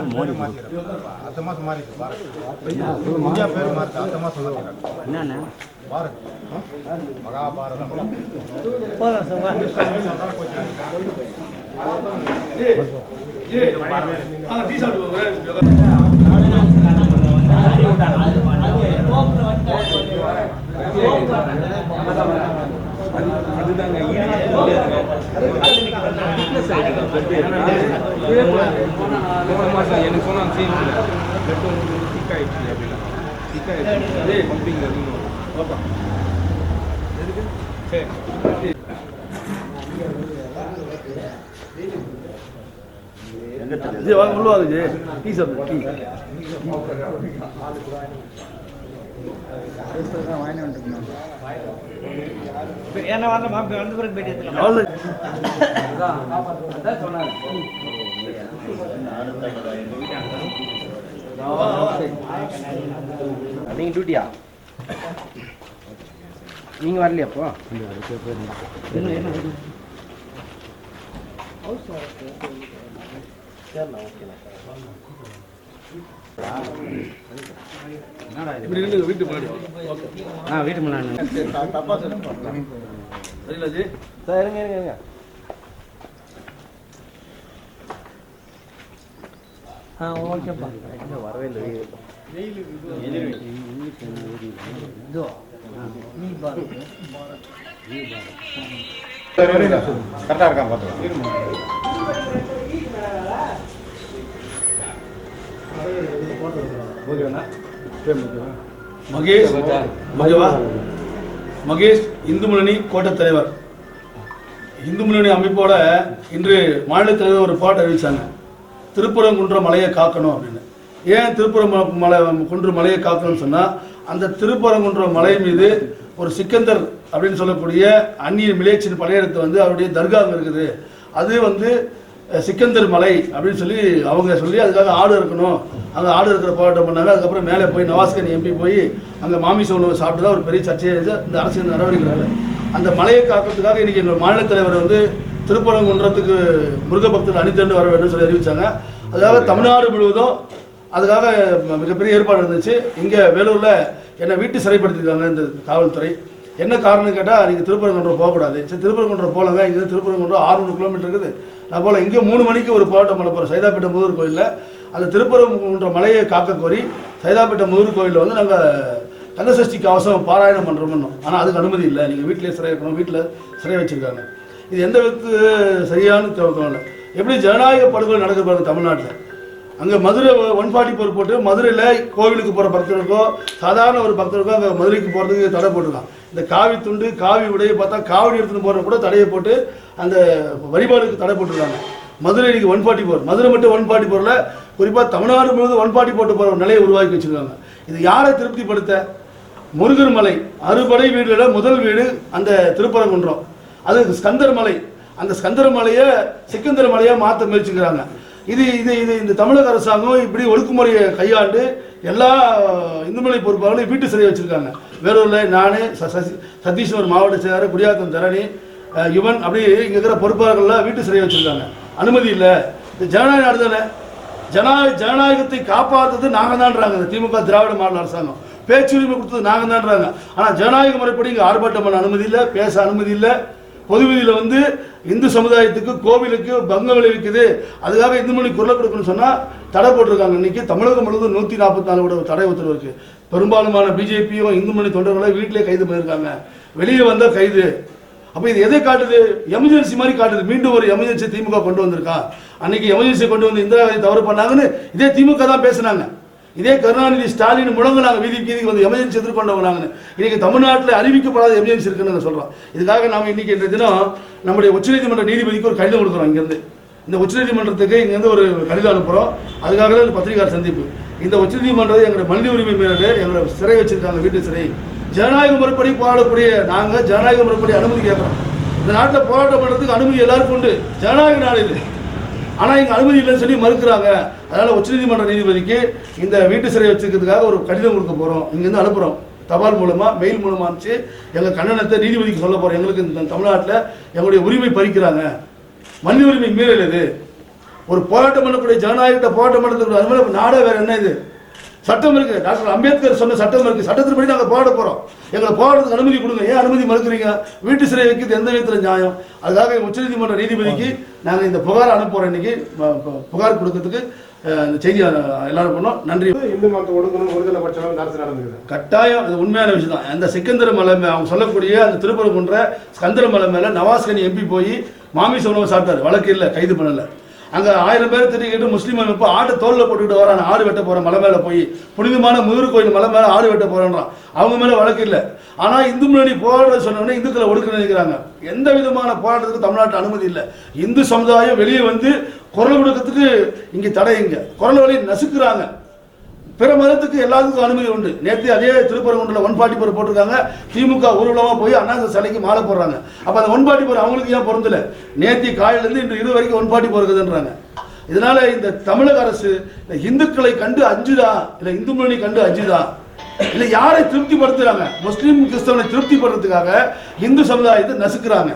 அடுத்த மாசம் மாறி இந்தியா பேர் மாறுது, அடுத்த மாசம் சொல்லுவாங்க. மகாபாரதம் எனக்கு சொன்னாங்க சரி பிளட் அப்படின்னா அதே பம்பிங் சரி ஜி வாங்க உள்ள வாங்க ஜி டீ சாப்பிடு டீ. என்ன வரல மாப்பி வந்து பிறகு பேட்டி எடுத்துக்கலாம். அவ்வளோ நீங்கள் டியூட்டியா நீங்கள் வரலையா அப்போ? இப்படி நில்லுங்க வீட்டு முன்னாடி ஆ வீட்டு முன்னாடி தப்பா சொல்லுங்க சரிங்களா ஜி சார் இருங்க இருங்க இருங்க. ஆ ஓகேப்பா. இன்னும் வரவே இல்லை இதோ. நீ பாரு கரெக்டா இருக்கான் பார்த்துக்கலாம் மகேஷ். மகேவா மகேஷ். இந்து முன்னணி கோட்ட தலைவர். இந்து முன்னணி அமைப்போட இன்று மாநில தலைவர் ஒரு பாட்டு அறிவிச்சாங்க. திருப்புறங்குன்ற மலையை காக்கணும் அப்படின்னு. ஏன் திருப்புறம் மலை குன்ற மலையை காக்கணும்னு சொன்னால் அந்த திருப்பரங்குன்ற மலை மீது ஒரு சிக்கந்தர் அப்படின்னு சொல்லக்கூடிய அந்நிய மிலேச்சின் படையெடுத்து வந்து அவருடைய தர்கா அங்கே இருக்குது. அது வந்து சிக்கந்தர் மலை அப்படின்னு சொல்லி அவங்க சொல்லி அதுக்காக ஆடு இருக்கணும் அங்கே ஆடு இருக்கிற போராட்டம் பண்ணாங்க. அதுக்கப்புறம் மேலே போய் நவாஸ்கன் எம்பி போய் அங்கே மாமிச உணவு சாப்பிட்டு தான் ஒரு பெரிய சர்ச்சையை இந்த அரசியல் நடவடிக்கைகள் அந்த மலையை காக்கிறதுக்காக இன்றைக்கி எங்கள் மாநில தலைவர் வந்து திருப்பரங்குன்றத்துக்கு முருகபக்தர் பக்தர்கள் வர வேண்டும் சொல்லி அறிவித்தாங்க அதுக்காக தமிழ்நாடு முழுவதும் அதுக்காக மிகப்பெரிய ஏற்பாடு இருந்துச்சு. இங்கே வேலூரில் என்னை வீட்டு சிறைப்படுத்திருக்காங்க இந்த காவல்துறை. என்ன காரணம் கேட்டால் நீங்கள் திருப்பரங்குன்றம் போகக்கூடாது. சரி திருப்பரங்குன்றம் போகலங்க இங்கே திருப்பரங்குன்றம் 600 கிலோமீட்டர் இருக்குது. நான் போகல இங்கே மூணு மணிக்கு ஒரு போராட்டம் பண்ண போகிறோம் சைதாப்பேட்டை முருகர் கோயிலில். அந்த திருப்பரங்குன்ற மலையை காக்க கோரி சைதாப்பேட்டை முதுகூர் கோயிலில் வந்து நாங்கள் கந்தசஷ்டி கவசம் பாராயணம் பண்ணுறோம்னு ஆனால் அதுக்கு அனுமதி இல்லை. நீங்கள் வீட்டிலே சிறை இருக்கணும் வீட்டில் சிறை வச்சுருக்காங்க. இது எந்த விதத்து சரியான தோணலை எப்படி ஜனநாயக படுகொலை நடக்கப்படுது தமிழ்நாட்டில்? அங்கே மதுரை ஒன் ஃபார்ட்டி ஃபோர் போட்டு மதுரையில் கோவிலுக்கு போகிற பக்தர்களுக்கோ சாதாரண ஒரு பக்தருக்கோ அங்கே மதுரைக்கு போகிறதுக்கு தடை போட்டுருக்கான் இந்த காவி துண்டு காவி உடையை பார்த்தா காவடி எடுத்துன்னு போகிற கூட தடையை போட்டு அந்த வழிபாடுக்கு தடை போட்டுருக்காங்க. மதுரை இன்னைக்கு ஒன் ஃபார்ட்டி ஃபோர் மதுரை மட்டும் ஒன் ஃபார்ட்டி ஃபோரில் குறிப்பாக தமிழ்நாடு முழுவதும் ஒன் ஃபார்ட்டி போட்டு போகிற ஒரு நிலையை உருவாக்கி வச்சுருக்காங்க. இது யாரை திருப்திப்படுத்த? முருகர் மலை. அறுபடை வீடுகளில் முதல் வீடு அந்த திருப்பரங்குன்றம். அது ஸ்கந்தர் மலை. அந்த ஸ்கந்தர் மலையை சிக்கந்தர் மலையை மாற்ற முயற்சிக்கிறாங்க. இது இது இது இந்த தமிழக அரசாங்கம் இப்படி ஒழுக்குமுறையை கையாண்டு எல்லா இந்துமலை பொறுப்பாளர்களையும் வீட்டு சிறை வச்சிருக்காங்க. வேலூரில் நான் சசி சத்தீஸ்வர் மாவட்ட செயலாளர் குடியாத்தம் தரணி யுவன் அப்படி இங்கே இருக்கிற பொறுப்பாளர்கள்லாம் வீட்டு சிறை வச்சிருக்காங்க. அனுமதி இல்லை. இந்த ஜனநாயக நாடு ஜனா ஜனநாயக ஜனநாயகத்தை காப்பாற்றுறது நாங்கள் தான்றாங்க இந்த திமுக திராவிட மாநில அரசாங்கம். பேச்சுரிமை கொடுத்தது நாங்கள் தான்றாங்க ஆனால் ஜனநாயக முறைப்படி இங்கே ஆர்ப்பாட்டம் பண்ண அனுமதி இல்லை பேச அனுமதி இல்லை. பொதுவெளியில் வந்து இந்து சமுதாயத்துக்கு கோவிலுக்கு பங்கம் விளைவிக்குது. அதுக்காக இந்து மொழி குரல் கொடுக்கணும்னு சொன்னால் தடை போட்டிருக்காங்க. இன்னைக்கு தமிழகம் முழுவதும் நூற்றி நாற்பத்தி நாலு கூட தடை உத்தரவு இருக்குது பெரும்பாலுமான பிஜேபியும் இந்து மொழி தொண்டர்களை வீட்டிலே கைது பண்ணியிருக்காங்க. வெளியே வந்தால் கைது. அப்போ இது எதை காட்டுது? எமர்ஜென்சி மாதிரி காட்டுது. மீண்டும் ஒரு எமர்ஜென்சி திமுக கொண்டு வந்திருக்கான். அன்னைக்கு எமர்ஜென்சி கொண்டு வந்து இந்திரா காந்தி தவறு பண்ணாங்கன்னு இதே திமுக தான் பேசுனாங்க. இதே கருணாநிதி ஸ்டாலின் முழங்கு வீதி வீதிக்கு வந்து எமர்ஜென்சி எதிர்கொண்டவங்க நாங்கள் இன்னைக்கு தமிழ்நாட்டில் அறிவிக்கப்படாத எமர்ஜென்சி இருக்குன்னு நாங்க சொல்கிறோம் இதுக்காக நாம் இன்னைக்கு இந்த தினம் நம்முடைய உச்சநீதிமன்ற நீதிபதிக்கு ஒரு கடிதம் கொடுக்குறோம் இங்கேருந்து. இந்த உச்சநீதிமன்றத்துக்கு இங்கேருந்து ஒரு கடிதம் அனுப்புகிறோம் அதுக்காக தான் இந்த பத்திரிகையாளர் சந்திப்பு. இந்த உச்சநீதிமன்றம் எங்களுடைய மனித உரிமை மீறல் எங்களை சிறை வச்சிருக்காங்க வீட்டு சிறை. ஜனநாயக முறைப்படி போராடக்கூடிய நாங்கள் ஜனநாயக முறைப்படி அனுமதி கேட்குறோம். இந்த நாட்டில் போராட்டம் பண்ணுறதுக்கு அனுமதி எல்லாருக்கும் உண்டு. ஜனநாயக நாடு இது. ஆனால் இங்கே அனுமதி இல்லைன்னு சொல்லி மறுக்கிறாங்க. அதனால் உச்சநீதிமன்ற நீதிபதிக்கு இந்த வீட்டு சிறை வச்சுக்கிறதுக்காக ஒரு கடிதம் கொடுக்க போகிறோம் இங்கேருந்து அனுப்புகிறோம் தபால் மூலமாக மெயில் மூலமாக அனுப்பிச்சு எங்கள் கண்டனத்தை நீதிபதிக்கு சொல்ல போகிறோம் எங்களுக்கு இந்த தமிழ்நாட்டில் எங்களுடைய உரிமை பறிக்கிறாங்க. மனித உரிமை மீறல் இது. ஒரு போராட்டம் பண்ணக்கூடிய ஜனநாயகத்தை போராட்டம் பண்ணக்கூடிய அது மாதிரி நாடே வேறு என்ன இது? சட்டம் இருக்கு. டாக்டர் அம்பேத்கர் சொன்ன சட்டம் இருக்கு. சட்டத்தின்படி நாங்கள் போராட போறோம். எங்களை போராட்டத்துக்கு அனுமதி கொடுங்க. ஏன் அனுமதி மறுக்கிறீங்க? வீட்டு சிறை வைக்கிறது எந்த விதத்தில் நியாயம்? அதுக்காக உச்சநீதிமன்ற நீதிபதிக்கு நாங்கள் இந்த புகார் அனுப்புறோம் இன்னைக்கு. புகார் கொடுக்கறதுக்கு இந்த செய்தி எல்லாரும் பண்ணோம் நன்றி. இந்து மக்கள் ஒடுக்கணும் ஒருதலை பட்சம் அரசு நடந்துக்குது. கட்டாயம் அது உண்மையான விஷயம் தான் அந்த சிக்கந்தர மலை அவங்க சொல்லக்கூடிய அந்த திருப்பரங்குன்ற ஸ்கந்தர மலை மேல நவாஸ்கனி எம்பி போய் மாமிச உணவு சாப்பிட்டாரு. வழக்கு இல்லை கைது பண்ணல. அங்கே ஆயிரம் பேர் திட்டிக்கிட்டு முஸ்லீம் அமைப்பு ஆடு தோளில் போட்டுக்கிட்டு வரான் ஆடு வெட்ட போகிறேன் மலை மேலே போய் புனிதமான முதிர் கோயில் மலை மேலே ஆடு வெட்ட போறான்றான். அவங்க மேலே வழக்கு இல்லை. ஆனால் இந்து முன்னணி போராட சொன்னோடனே இந்துக்களை ஒடுக்க நினைக்கிறாங்க. எந்த விதமான போராட்டத்துக்கு தமிழ்நாட்டு அனுமதி இல்லை. இந்து சமுதாயம் வெளியே வந்து குரல் கொடுக்கறதுக்கு இங்கே தடை இங்கே. குரல் வழி நசுக்கிறாங்க. பிற மதத்துக்கு எல்லாத்துக்கும் அனுமதி உண்டு. நேற்று அதே திருப்பரங்குன்றில் ஒன் ஃபார்ட்டி போர் போட்டிருக்காங்க. திமுக ஊர்வலமாக போய் அண்ணா சிலைக்கு மாலை போடுறாங்க. அப்போ அந்த ஒன் ஃபார்ட்டி போர் அவங்களுக்கு ஏன் பொருந்தல? நேற்று காலையிலேருந்து இன்று இது வரைக்கும் ஒன் ஃபார்ட்டி போர் இருக்குதுன்றாங்க. இதனால இந்த தமிழக அரசு இந்த இந்துக்களை கண்டு அஞ்சுதா? இல்லை இந்து முன்னணி கண்டு அஞ்சுதா? இல்லை யாரை திருப்திப்படுத்துறாங்க? முஸ்லீம் கிறிஸ்தவனை திருப்திப்படுறதுக்காக இந்து சமுதாயத்தை நசுக்கிறாங்க.